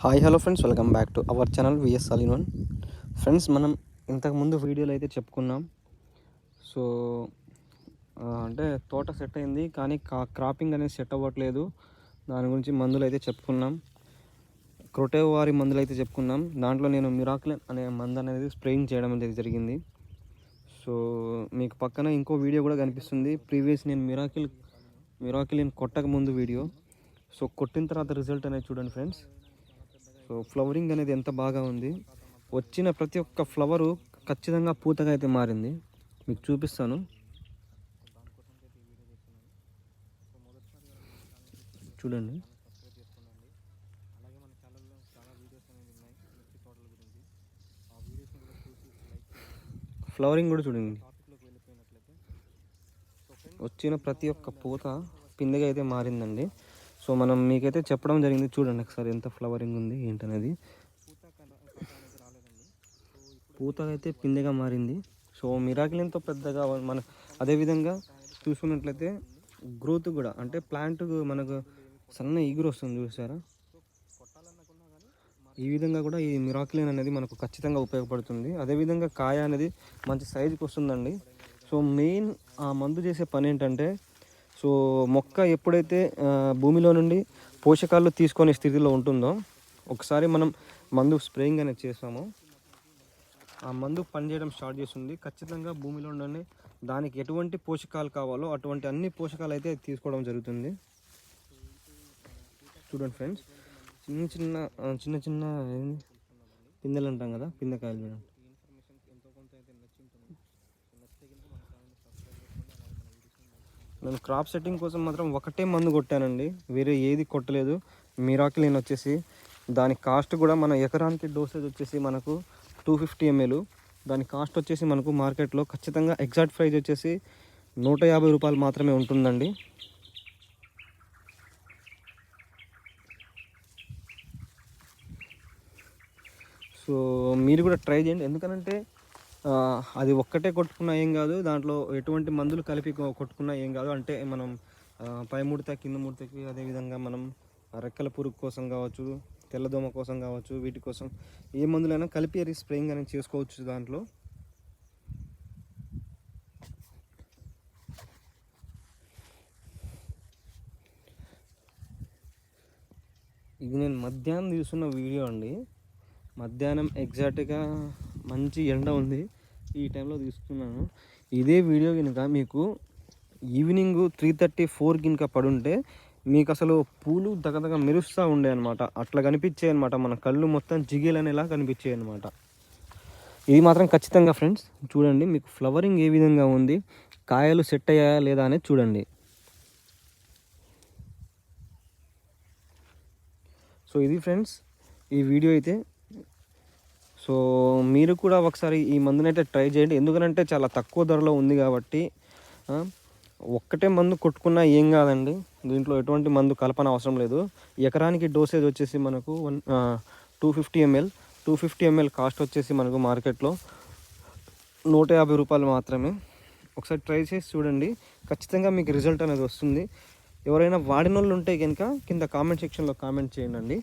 Hi hello friends welcome back to our channel V అలీన్ friends మనం ఇంతకుముందు వీడియోలో అయితే చెప్పుకున్నాం. సో అంటే తోట సెట్ అయింది కానీ కా క్రాపింగ్ అనేది సెట్ అవ్వట్లేదు. దాని గురించి మందులు అయితే చెప్పుకున్నాం. క్రొటేవారి మందులు అయితే చెప్పుకున్నాం. దాంట్లో నేను మిరాక్లెన్ అనే మందు అనేది స్ప్రేయింగ్ చేయడం అనేది జరిగింది. సో మీకు పక్కన ఇంకో వీడియో కూడా కనిపిస్తుంది. ప్రీవియస్ నేను మిరాకిల్ మిరాకిల్ నేను కొట్టక ముందు వీడియో. సో కొట్టిన తర్వాత రిజల్ట్ అనేది చూడండి ఫ్రెండ్స్. సో ఫ్లవరింగ్ అనేది ఎంత బాగా ఉంది. వచ్చిన ప్రతి ఒక్క ఫ్లవరు ఖచ్చితంగా పూతగా అయితే మారింది. మీకు చూపిస్తాను. చూడండి. ఫ్లవరింగ్ కూడా చూడండి. వచ్చిన ప్రతి ఒక్క పూత పిందెగా అయితే మారిందండి. సో మనం మీకైతే చెప్పడం జరిగింది. చూడండి ఒకసారి ఎంత ఫ్లవరింగ్ ఉంది ఏంటనేది. పూతలైతే పిందెగా మారింది. సో మిరాకిల్ ఎంతో పెద్దగా మన అదేవిధంగా చూసుకున్నట్లయితే గ్రోత్ కూడా అంటే ప్లాంట్ మనకు సన్న ఈగురు వస్తుంది చూసారా? ఈ విధంగా కూడా ఈ మిరాకిలిన్ అనేది మనకు ఖచ్చితంగా ఉపయోగపడుతుంది. అదేవిధంగా కాయ అనేది మంచి సైజుకి వస్తుందండి. సో మెయిన్ ఆ మందు చేసే పని ఏంటంటే సో మొక్క ఎప్పుడైతే భూమిలో నుండి పోషకాలు తీసుకునే స్థితిలో ఉంటుందో ఒకసారి మనం మందు స్ప్రేయింగ్ అనేది చేస్తామో. ఆ మందు పనిచేయడం స్టార్ట్ చేస్తుంది. ఖచ్చితంగా భూమిలో ఉండని దానికి ఎటువంటి పోషకాలు కావాలో అటువంటి అన్ని పోషకాలు అయితే తీసుకోవడం జరుగుతుంది. చూడండి ఫ్రెండ్స్ చిన్న చిన్న చిన్న చిన్న పిందెలు అంటాం కదా పిందెకాయలు చూడండి. నేను క్రాప్ సెట్టింగ్ కోసం మాత్రం ఒకటే మందు కొట్టానండి. వేరే ఏది కొట్టలేదు. మిరాకిలిన్ వచ్చేసి దాని కాస్ట్ కూడా మన ఎకరానికి డోసేజ్ వచ్చేసి మనకు టూ ఫిఫ్టీ ఎంఎల్ దాని కాస్ట్ వచ్చేసి మనకు మార్కెట్లో ఖచ్చితంగా ఎగ్జాక్ట్ ప్రైస్ వచ్చేసి నూట యాభై రూపాయలు మాత్రమే ఉంటుందండి. సో మీరు కూడా ట్రై చేయండి. ఎందుకనంటే అది ఒక్కటే కొట్టుకున్నా ఏం కాదు. దాంట్లో ఎటువంటి మందులు కలిపి కొట్టుకున్నా ఏం కాదు. అంటే మనం పై ముడత కింద ముడతకి అదేవిధంగా మనం రెక్కల పురుగు కోసం కావచ్చు తెల్లదోమ కోసం కావచ్చు వీటి కోసం ఏ మందులైనా కలిపి అది స్ప్రేయింగ్ అనేది చేసుకోవచ్చు దాంట్లో. ఇది నేను మధ్యాహ్నం తీసుకున్న వీడియో అండి. మధ్యాహ్నం ఎగ్జాక్ట్గా మంచి ఎండ ఉంది. ఈ టైంలో తీసుకున్నాను. ఇదే వీడియో కనుక మీకు ఈవినింగ్ త్రీ థర్టీ ఫోర్ కనుక పడుంటే మీకు అసలు పూలు దగదగ మెరుస్తూ ఉండే అనమాట అట్లా కనిపించాయి అనమాట మన కళ్ళు మొత్తం జిగేలనేలా కనిపించాయి అనమాట ఇది మాత్రం ఖచ్చితంగా ఫ్రెండ్స్ చూడండి మీకు ఫ్లవరింగ్ ఏ విధంగా ఉంది కాయలు సెట్ అయ్యాయా లేదా అనేది చూడండి. సో ఇది ఫ్రెండ్స్ ఈ వీడియో అయితే సో మీరు కూడా ఒకసారి ఈ మందునైతే ట్రై చేయండి. ఎందుకంటే చాలా తక్కువ ధరలో ఉంది కాబట్టి ఒక్కటే మందు కొట్టుకున్నా ఏం కాదండి. దీంట్లో ఎటువంటి మందు కలపన అవసరం లేదు. ఎకరానికి డోసేజ్ వచ్చేసి మనకు one two fifty ML two fifty ML cost వచ్చేసి మనకు మార్కెట్లో నూట యాభై రూపాయలు మాత్రమే. ఒకసారి ట్రై చేసి చూడండి. ఖచ్చితంగా మీకు రిజల్ట్ అనేది వస్తుంది. ఎవరైనా వాడిన వాళ్ళు ఉంటే కనుక కింద కామెంట్ సెక్షన్లో కామెంట్ చేయండి.